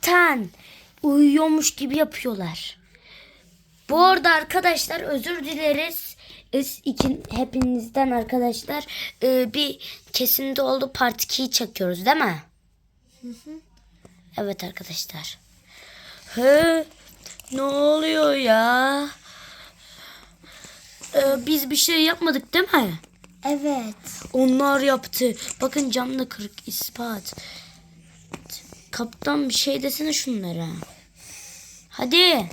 kaptan uyuyormuş gibi yapıyorlar. Bu arada arkadaşlar özür dileriz. Biz iki, hepinizden arkadaşlar Ee, bir kesinti oldu part 2'yi çekiyoruz değil mi? Evet arkadaşlar. He, ne oluyor ya? Ee, biz bir şey yapmadık değil mi? Evet. Onlar yaptı. Bakın cam da kırık ispat. Kaptan bir şey desene şunlara. Hadi.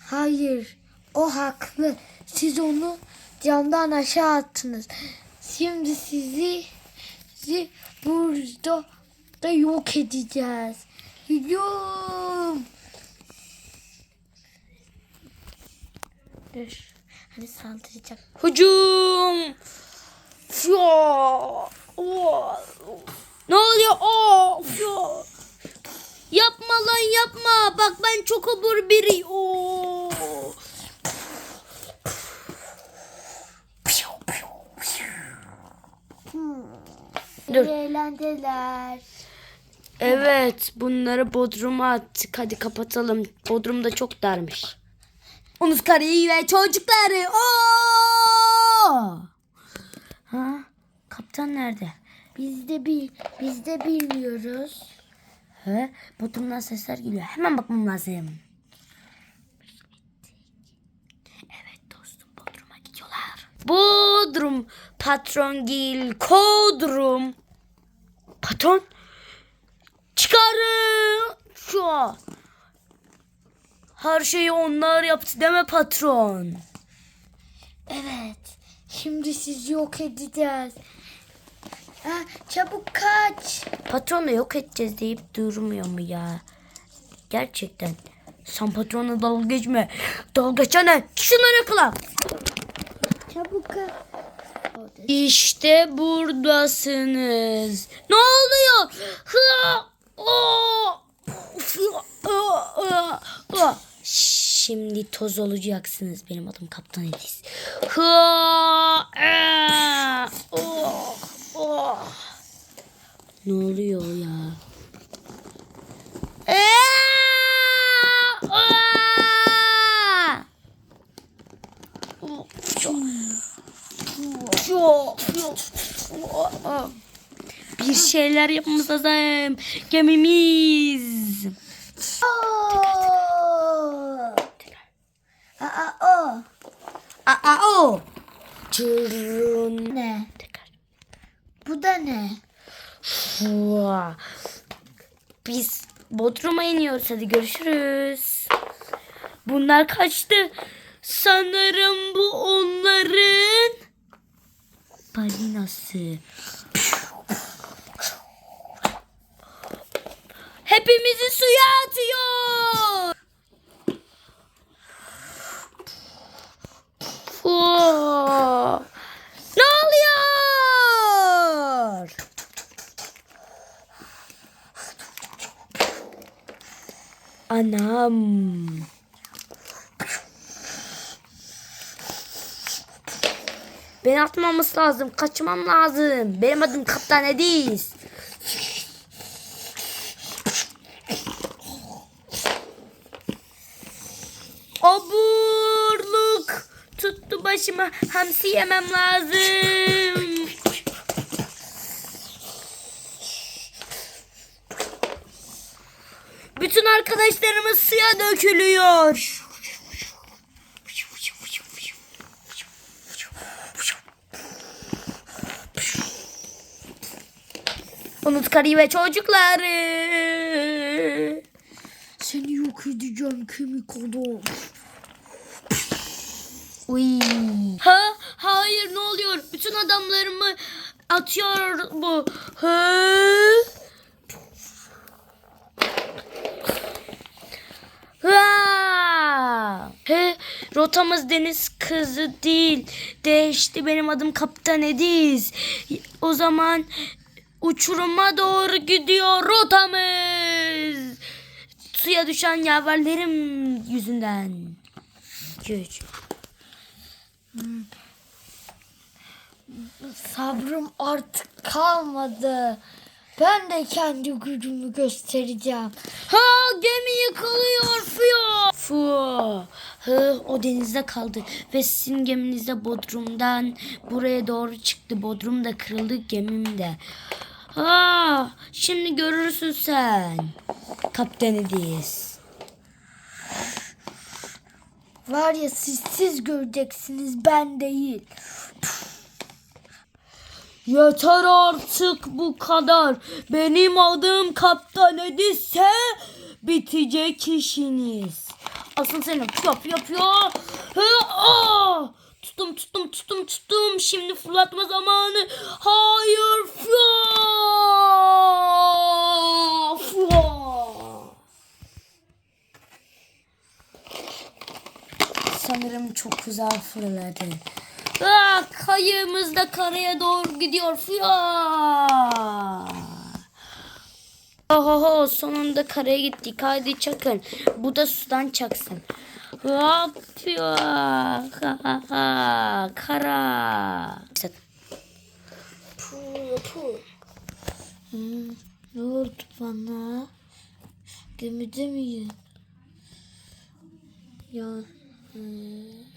Hayır. O haklı. Siz onu camdan aşağı attınız. Şimdi sizi, sizi burada da yok edeceğiz. Hücum. Dur. Hani saldıracak. Hücum. Ne oluyor? Oo. Bak ben çok obur biri. Oo. Dur. İyi eğlenceler. Evet bunları Bodrum'a attık. Hadi kapatalım. Bodrum da çok darmış. Unus karıyı ve çocukları. Oo! Ha? Kaptan nerede? Biz de bil, biz de bilmiyoruz. He? Bodrum'dan sesler geliyor. Hemen bakmam lazım. Evet dostum Bodrum'a gidiyorlar. Bodrum. Patron Gil. Kodrum. Patron. Çıkarın. Şu. Her şeyi onlar yaptı deme patron. Evet. Şimdi sizi yok edeceğiz. Ha, çabuk kaç. Patronu yok edeceğiz deyip durmuyor mu ya? Gerçekten. Sen patrona dalga geçme. Dalga geçene şunları yakala. Çabuk kaç. İşte buradasınız. Ne oluyor? Şimdi toz olacaksınız. Benim adım Kaptan Edis. Hı! Aa! Oh! Oh! Ne oluyor ya? Bir şeyler yapmamız lazım. Gemimiz. Aa, o. Aa o. Ne? Bu da ne? Biz Bodrum'a iniyoruz. Hadi görüşürüz. Bunlar kaçtı. Sanırım bu onların balinası. Hepimizi suya atıyor. Fua. Ne oluyor? Anam. Beni atmaması lazım. Kaçmam lazım. Benim adım Kaptan Edis. Oburluk tuttu başıma. Hamsi yemem lazım. Bütün arkadaşlarımız suya dökülüyor. Unut karıyı ve çocukları. Seni yok edeceğim kemik adam. Uy. Ha? Hayır ne oluyor? Bütün adamlarımı atıyor bu. Ha? Ha! He, rotamız deniz kızı değil. Değişti benim adım Kaptan Ediz. O zaman uçuruma doğru gidiyor rotamız. Suya düşen yaverlerim yüzünden. Güç. Sabrım artık kalmadı. Ben de kendi gücümü göstereceğim. Ha gemi yıkılıyor Fyo. Fu. Hı, o denizde kaldı ve sizin geminiz de Bodrum'dan buraya doğru çıktı. Bodrum da kırıldı gemim de. Ha, şimdi görürsün sen. Kaptan Edis. Var ya siz siz göreceksiniz ben değil. Yeter artık bu kadar. Benim adım Kaptan Edis'se bitecek işiniz. Asıl seni yap. Hı, aa! Tuttum tuttum tuttum tuttum. Şimdi fırlatma zamanı. Hayır. Fya! Fya! Sanırım çok uzağa fırladı. Aa, kayığımız da karaya doğru gidiyor. Fya! Oho sonunda karaya gittik. Haydi çakın. Bu da sudan çaksın. Hop fya! Ha, ha, ha. Kara. Puh, puh. Hmm, ne oldu bana? Gemide miyim? Ya. hmm.